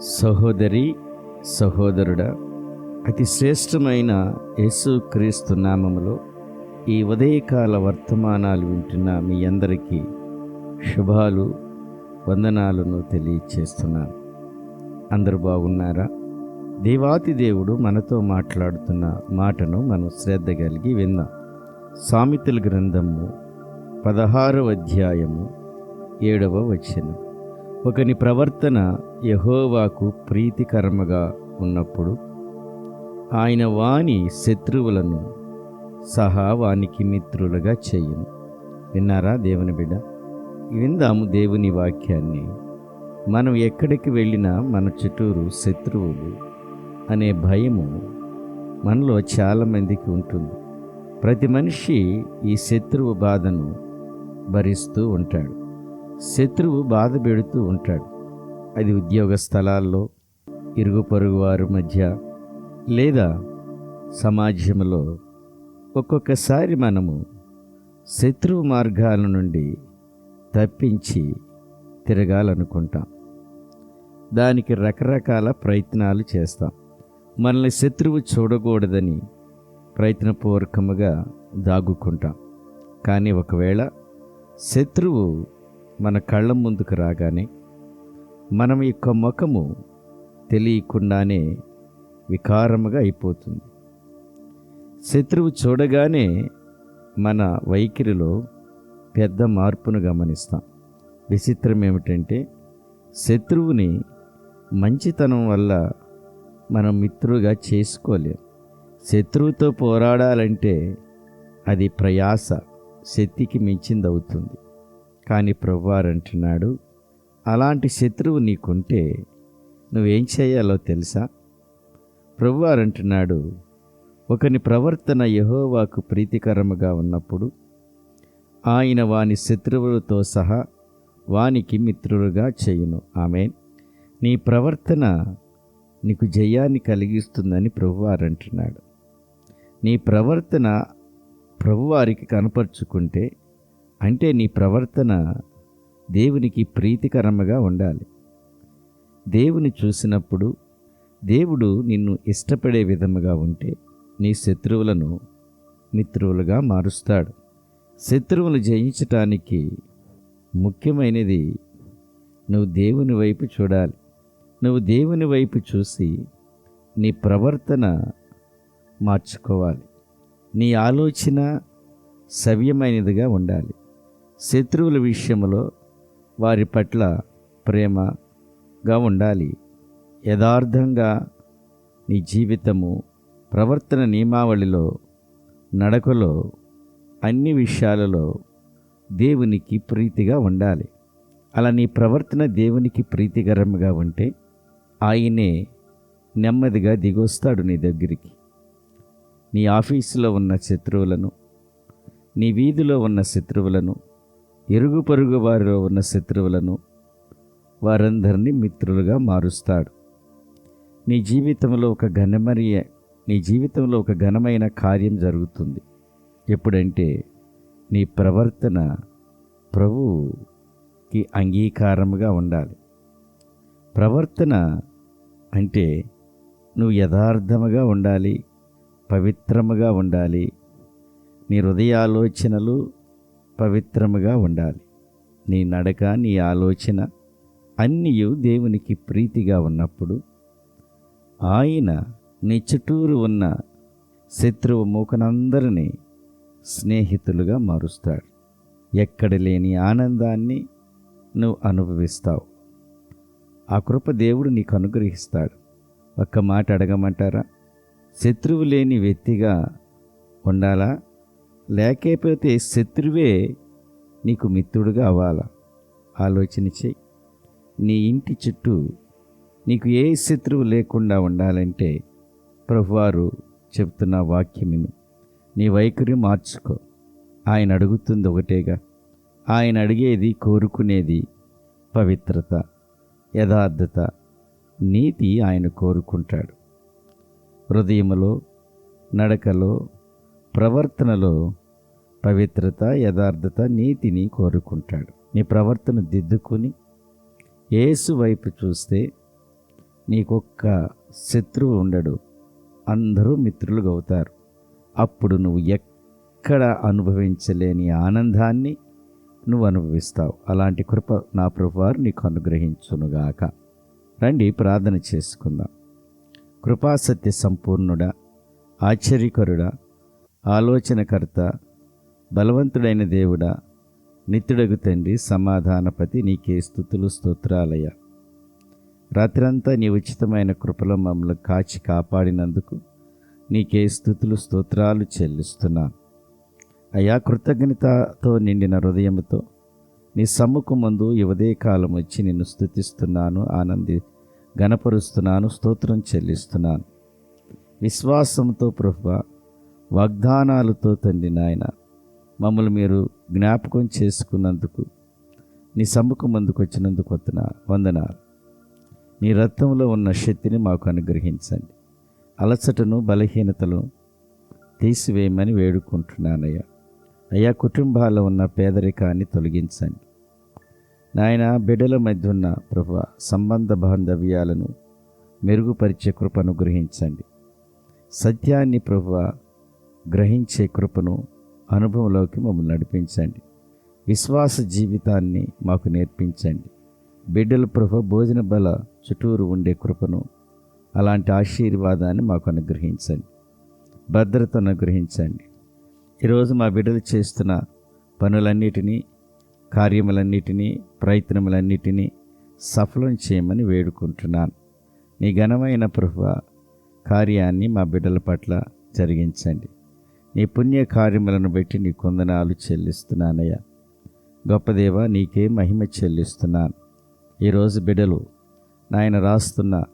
సహోదరి సహోదరుడా అతి శ్రేష్టమైన యేసుక్రీస్తు నామములో ఈ ఉదయకాల వర్తమానాలు వింటున్న మీ అందరికీ శుభాలు వందనాలను తెలియచేస్తున్నాను. అందరూ బాగున్నారా? దేవాతి దేవుడు మనతో మాట్లాడుతున్న మాటను మనం శ్రద్ధ కలిగి విందాం. సామెతల గ్రంథము పదహారవ అధ్యాయము ఏడవ వచనం. ఒకని ప్రవర్తన యహోవాకు ప్రీతికరముగా ఉన్నప్పుడు ఆయన వాని శత్రువులను సహా వానికి మిత్రులుగా చేయను. విన్నారా దేవుని బిడ్డ? విందాము దేవుని వాక్యాన్ని. మనం ఎక్కడికి వెళ్ళినా మన చుట్టూరు శత్రువులు అనే భయము మనలో చాలామందికి ఉంటుంది. ప్రతి మనిషి ఈ శత్రువు బాధను భరిస్తూ ఉంటాడు. శత్రువు బాధ పెడుతూ ఉంటాడు. అది ఉద్యోగ స్థలాల్లో ఇరుగు పొరుగు వారి మధ్య లేదా సమాజంలో ఒక్కొక్కసారి మనము శత్రువు మార్గాల నుండి తప్పించి తిరగాలనుకుంటాం. దానికి రకరకాల ప్రయత్నాలు చేస్తాం. మనల్ని శత్రువు చూడకూడదని ప్రయత్నపూర్వకముగా దాగుకుంటాం. కానీ ఒకవేళ శత్రువు మన కళ్ళ ముందుకు రాగానే మనం యొక్క ముఖము తెలియకుండానే వికారముగా అయిపోతుంది. శత్రువు చూడగానే మన వైఖరిలో పెద్ద మార్పును గమనిస్తాం. విచిత్రం ఏమిటంటే శత్రువుని మంచితనం వల్ల మనం మిత్రుగా చేసుకోలేం. శత్రువుతో పోరాడాలంటే అది ప్రయాస శక్తికి మించింది అవుతుంది కానీ ప్రభువారు అంటున్నాడు అలాంటి శత్రువు నీకుంటే నువ్వేం చేయాలో తెలుసా? ప్రభువారు అంటున్నాడు ఒకని ప్రవర్తన యహోవాకు ప్రీతికరముగా ఉన్నప్పుడు ఆయన వాని శత్రువులతో సహా వానికి మిత్రులుగా చేయును. ఆమె నీ ప్రవర్తన నీకు జయాన్ని కలిగిస్తుందని ప్రభువారు అంటున్నాడు. నీ ప్రవర్తన ప్రభువారికి కనపరుచుకుంటే అంటే నీ ప్రవర్తన దేవునికి ప్రీతికరముగా ఉండాలి. దేవుని చూసినప్పుడు దేవుడు నిన్ను ఇష్టపడే విధముగా ఉంటే నీ శత్రువులను మిత్రువులుగా మారుస్తాడు. శత్రువులు జయించటానికి ముఖ్యమైనది నువ్వు దేవుని వైపు చూడాలి. నువ్వు దేవుని వైపు చూసి నీ ప్రవర్తన మార్చుకోవాలి. నీ ఆలోచన సవ్యమైనదిగా ఉండాలి. శత్రువుల విషయంలో వారి పట్ల ప్రేమగా ఉండాలి. యథార్థంగా నీ జీవితము ప్రవర్తన నియమావళిలో నడకలో అన్ని విషయాలలో దేవునికి ప్రీతిగా ఉండాలి. అలా నీ ప్రవర్తన దేవునికి ప్రీతికరంగా ఉంటే ఆయనే నెమ్మదిగా దిగొస్తాడు నీ దగ్గరికి. నీ ఆఫీసులో ఉన్న శత్రువులను నీ వీధిలో ఉన్న శత్రువులను ఇరుగు పొరుగు వారిలో ఉన్న శత్రువులను వారందరినీ మిత్రులుగా మారుస్తాడు. నీ జీవితంలో ఒక ఘనమరియ నీ జీవితంలో ఒక ఘనమైన కార్యం జరుగుతుంది. ఎప్పుడంటే నీ ప్రవర్తన ప్రభుకి అంగీకారముగా ఉండాలి. ప్రవర్తన అంటే నువ్వు యథార్థముగా ఉండాలి పవిత్రముగా ఉండాలి. నీ హృదయాలోచనలు పవిత్రముగా ఉండాలి. నీ నడక నీ ఆలోచన అన్నీ దేవునికి ప్రీతిగా ఉన్నప్పుడు ఆయన నీ చుట్టూరు ఉన్న శత్రువు మూకనందరినీ స్నేహితులుగా మారుస్తాడు. ఎక్కడ లేని ఆనందాన్ని నువ్వు అనుభవిస్తావు. ఆ కృప దేవుడు నీకు అనుగ్రహిస్తాడు. ఒక్క మాట అడగమంటారా? శత్రువు లేని వ్యక్తిగా ఉండాలా? లేకపోతే శత్రువే నీకు మిత్రుడుగా అవ్వాలా. ఆలోచన చెయ్యి. నీ ఇంటి చుట్టూ నీకు ఏ శత్రువు లేకుండా ఉండాలంటే ప్రభువారు చెప్తున్న వాక్యమును నీ వైఖరి మార్చుకో. ఆయన అడుగుతుంది ఒకటేగా. ఆయన అడిగేది కోరుకునేది పవిత్రత యథార్థత నీతి ఆయన కోరుకుంటాడు. హృదయములో నడకలో ప్రవర్తనలో పవిత్రత యథార్థత నీతిని కోరుకుంటాడు. నీ ప్రవర్తన దిద్దుకుని ఏసు వైపు చూస్తే నీకొక్క శత్రువు ఉండడు. అందరూ మిత్రులుగా అవుతారు అప్పుడు నువ్వు ఎక్కడ అనుభవించలేని ఆనందాన్ని నువ్వు అనుభవిస్తావు. అలాంటి కృప నా ప్రభువారు నీకు అనుగ్రహించునుగాక. రండి ప్రార్థన చేసుకుందాం. కృపాసత్య సంపూర్ణుడా ఆశ్చర్యకరుడా ఆలోచనకర్త బలవంతుడైన దేవుడా నిత్యుడగు తండ్రి సమాధానపతి నీకే స్థుతులు స్తోత్రాలయ. రాత్రంతా నీ ఉచితమైన కృపలో మమ్మల్ని కాచి కాపాడినందుకు నీకే స్థుతులు స్తోత్రాలు చెల్లిస్తున్నాను అయా కృతజ్ఞతతో నిండిన హృదయంతో నీ సమ్ముఖం ముందు యువదే కాలం వచ్చి నిన్ను స్థుతిస్తున్నాను ఆనంది గణపరుస్తున్నాను స్తోత్రం చెల్లిస్తున్నాను. విశ్వాసంతో ప్రభు వాగ్దానాలతో తండ్రి నాయన మమ్మల్ని మీరు జ్ఞాపకం చేసుకున్నందుకు నీ సమ్ముఖం ముందుకు వచ్చినందుకు వస్తున్న వందనాలు. నీ రక్తంలో ఉన్న శక్తిని మాకు అనుగ్రహించండి. అలసటను బలహీనతను తీసివేయమని వేడుకుంటున్నానయ్యా. అయ్యా కుటుంబాల్లో ఉన్న పేదరికాన్ని తొలగించండి. నాయన బిడ్డల మధ్య ఉన్న ప్రభు సంబంధ బాంధవ్యాలను మెరుగుపరిచే కృపను గ్రహించండి. సత్యాన్ని ప్రభు గ్రహించే కృపను అనుభవంలోకి మమ్మల్ని నడిపించండి. విశ్వాస జీవితాన్ని మాకు నేర్పించండి. బిడ్డల ప్రభు భోజన బల చుట్టూరు ఉండే కృపను అలాంటి ఆశీర్వాదాన్ని మాకు అనుగ్రహించండి. భద్రతను అనుగ్రహించండి. ఈరోజు మా బిడ్డలు చేస్తున్న పనులన్నిటినీ కార్యములన్నిటినీ ప్రయత్నములన్నిటినీ సఫలం చేయమని వేడుకుంటున్నాను. నీ ఘనమైన ప్రభు కార్యాన్ని మా బిడ్డల పట్ల జరిగించండి. నీ పుణ్య కార్యములను బట్టి నీ కొందనాలు చెల్లిస్తున్నానయ్యా. గొప్పదేవ నీకే మహిమ చెల్లిస్తున్నాను. ఈరోజు బిడ్డలు నాయన రాస్తున్న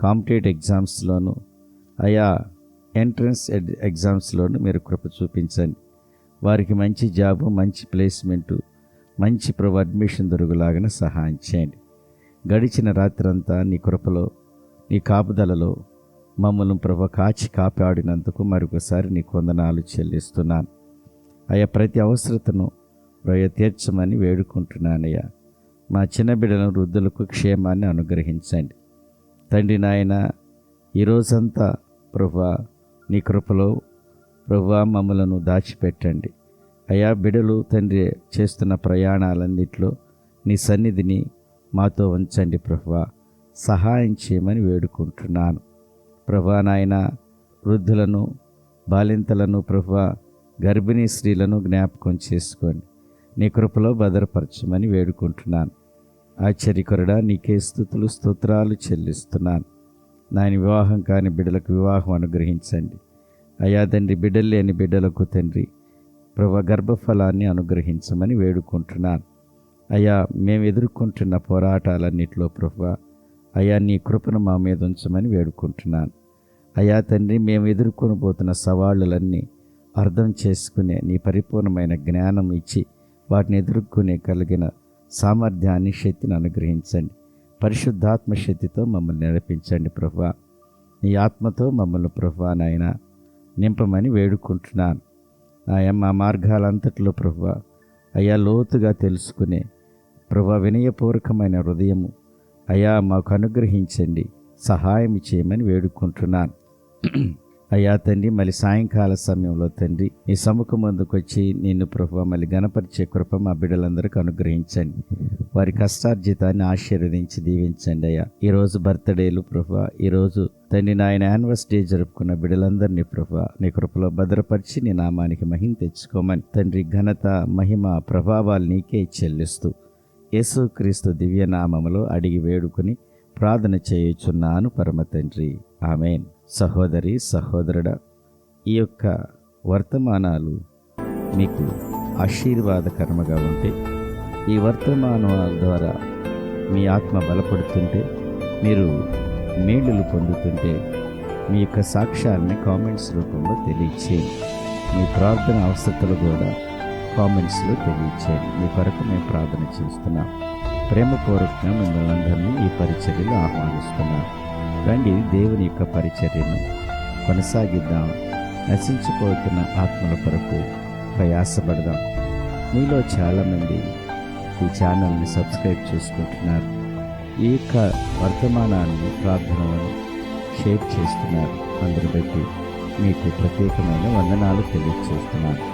కాంపిటేటివ్ ఎగ్జామ్స్లోను అయా ఎంట్రన్స్ ఎగ్జామ్స్లోను మీరు కృప చూపించండి. వారికి మంచి జాబు మంచి ప్లేస్మెంటు మంచి ప్రభు అడ్మిషన్ దొరుకులాగానే సహాయం చేయండి. గడిచిన రాత్రంతా నీ కృపలో నీ కాపుదలలో మమ్మల్ని ప్రభు కాచి కాపాడినందుకు మరొకసారి నీ కొందనాలు చెల్లిస్తున్నాను. అయ్యా ప్రతి అవసరతను ప్రయ తీర్చమని వేడుకుంటున్నానయ్యా. మా చిన్న బిడ్డలను వృద్ధులకు క్షేమాన్ని అనుగ్రహించండి. తండ్రి నాయన ఈరోజంతా ప్రభా నీ కృపలో ప్రభా మమ్మలను దాచిపెట్టండి. అయా బిడలు తండ్రి చేస్తున్న ప్రయాణాలన్నిట్లో నీ సన్నిధిని మాతో ఉంచండి ప్రభా. సహాయం చేయమని వేడుకుంటున్నాను. ప్రభా నాయన వృద్ధులను బాలింతలను ప్రభా గర్భిణీ స్త్రీలను జ్ఞాపకం చేసుకోండి. నీ కృపలో భద్రపరచమని వేడుకుంటున్నాను. ఆశ్చర్యకరుడా నీకే స్థుతులు స్తోత్రాలు చెల్లిస్తున్నాను. నాయన వివాహం కాని బిడ్డలకు వివాహం అనుగ్రహించండి. అయా తండ్రి బిడ్డలు లేని బిడ్డలకు తండ్రి ప్రభ గర్భఫలాన్ని అనుగ్రహించమని వేడుకుంటున్నాను. అయ్యా మేము ఎదుర్కొంటున్న పోరాటాలన్నింటిలో ప్రభా అయ్యా నీ కృపను మా మీద ఉంచమని వేడుకుంటున్నాను. అయ్యా తండ్రి మేము ఎదుర్కొని పోతున్న సవాళ్ళలన్నీ అర్థం చేసుకునే నీ పరిపూర్ణమైన జ్ఞానం ఇచ్చి వాటిని ఎదుర్కొనే కలిగిన సామర్థ్యాన్ని శక్తిని అనుగ్రహించండి. పరిశుద్ధాత్మ శక్తితో మమ్మల్ని నడిపించండి ప్రభా. నీ ఆత్మతో మమ్మల్ని ప్రభా నాయన నింపమని వేడుకుంటున్నాను. ఆయా మా మార్గాలంతట్లో ప్రభా అయా లోతుగా తెలుసుకునే ప్రభా వినయపూర్వకమైన హృదయము అయా మాకు అనుగ్రహించండి. సహాయం చేయమని వేడుకుంటున్నాను. అయ్యా తండ్రి మళ్ళీ సాయంకాల సమయంలో తండ్రి నీ సముఖం ముందుకు వచ్చి నిన్ను ప్రభు మళ్ళీ గణపరిచే కృప మా బిడ్డలందరికీ అనుగ్రహించండి. వారి కష్టార్జితాన్ని ఆశీర్వదించి దీవించండి అయ్యా. ఈరోజు బర్త్డేలు ప్రభు ఈరోజు తండ్రి నాయన యానివర్సరీ జరుపుకున్న బిడ్డలందరినీ ప్రభు నీ కృపలో భద్రపరిచి నీ నామానికి మహిమ తెచ్చుకోమని తండ్రి ఘనత మహిమ ప్రభావాలు నీకే చెల్లిస్తూ యేసుక్రీస్తు దివ్యనామములో అడిగి వేడుకుని ప్రార్థన చేయుచున్నాను పరమ తండ్రి. ఆమెన్. సహోదరి సహోదరుడ ఈ యొక్క వర్తమానాలు మీకు ఆశీర్వాదకరముగా ఉంటే ఈ వర్తమానాల ద్వారా మీ ఆత్మ బలపడుతుంటే మీరు మేలులు పొందుతుంటే మీ యొక్క సాక్ష్యాన్ని కామెంట్స్ రూపంలో తెలియచేయండి. మీ ప్రార్థన అవసరతలు కూడా కామెంట్స్లో తెలియచేయండి. మీ కొరకు మేము ప్రార్థన చేస్తున్నాం. ప్రేమపూర్వకంగా మిమ్మల్ని అందరినీ ఈ పరిచర్యలు ఆహ్వానిస్తున్నాం. రండి దేవుని యొక్క పరిచర్యను కొనసాగిద్దాం. నశించిపోతున్న ఆత్మల కొరకు ప్రయాసపడదాం. మీలో చాలామంది ఈ ఛానల్ని సబ్స్క్రైబ్ చేసుకుంటున్నారు. ఈ యొక్క వర్తమానాన్ని ప్రార్థనలను షేర్ చేస్తున్నారు. అందరి బట్టి మీకు ప్రత్యేకమైన వందనాలు తెలియజేస్తున్నాను